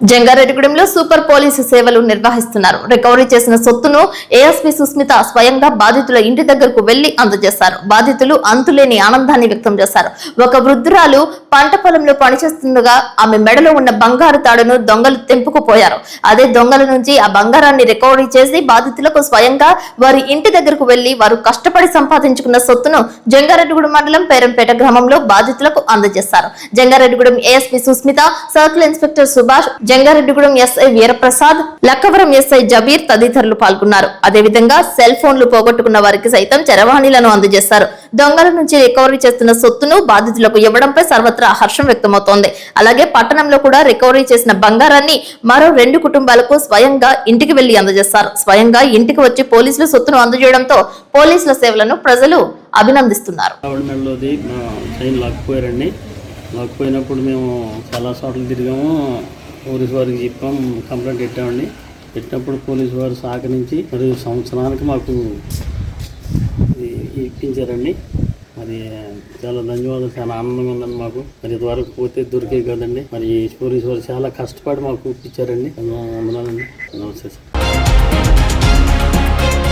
జంగారెడ్డిగూడెంలో super police సేవలు నిర్వహిస్తున్నారు. Recovery చేసిన సొత్తును ఏఎస్పీ సుస్మిత స్వయంగా బాధితుల ఇంటి దగ్గరకు వెళ్ళి అందజేశారు. బాధితులు అంతులేని ఆనందాన్ని వ్యక్తం చేశారు. ఒక వృద్ధురాలు పంట పొలంలో పనిచేస్తుండగా ఆమె మెడలో ఉన్న బంగారు తాడును దొంగలు తెంపుకుపోయారు అదే దొంగల నుంచి ఆ బంగారాన్ని రికవరీ చేసి బాధితులకు స్వయంగా వారి ఇంటి దగ్గరకు వెళ్ళి వారు కష్టపడి సంపాదించుకున్న సొత్తును జంగారెడ్డిగూడెం మండలం పేరంపేట గ్రామంలో బాధితులకు అందజేశారు. Jangareddygudem ASP Sushmitha circle inspector Subhash Jangareddygudem SI Veeraprasad Lakkavaram SI Jabir తదితరులు పాల్గొన్నారు. అదేవిధంగా సెల్ ఫోన్లు పోగొట్టుకున్న వారికి సైతం చరవాణిలను అందజేశారు. దొంగల నుంచి రికవరీ చేస్తున్న సొత్తును బాధితులకు ఇవ్వడంపై సర్వత్రా హర్షం వ్యక్తమవుతోంది. అలాగే పట్టణంలో కూడా రికవరీ చేసిన బంగారాన్ని మరో రెండు కుటుంబాలకు స్వయంగా ఇంటికి వెళ్ళి అందజేస్తారు స్వయంగా ఇంటికి వచ్చి పోలీసులు సొత్తును అందజేయడంతో పోలీసుల సేవలను ప్రజలు అభినందిస్తున్నారు. లాక్కుపోయినప్పుడు మేము చాలా చోట్ల తిరిగాము. పోలీసు వారికి చెప్పాం కంప్లైంట్ పెట్టామండి. పెట్టినప్పుడు పోలీసు వారు సహకరించి మరి సంవత్సరానికి మాకు ఇప్పించారండి. మరి చాలా ధన్యవాదాలు చాలా ఆనందంగా ఉందండి మాకు. మరి ఇదివరకు పోతే దొరికే కదండి. మరి పోలీసు వారు చాలా కష్టపడి మాకు ఇప్పించారండి. వందనాలండి నమస్తే సార్.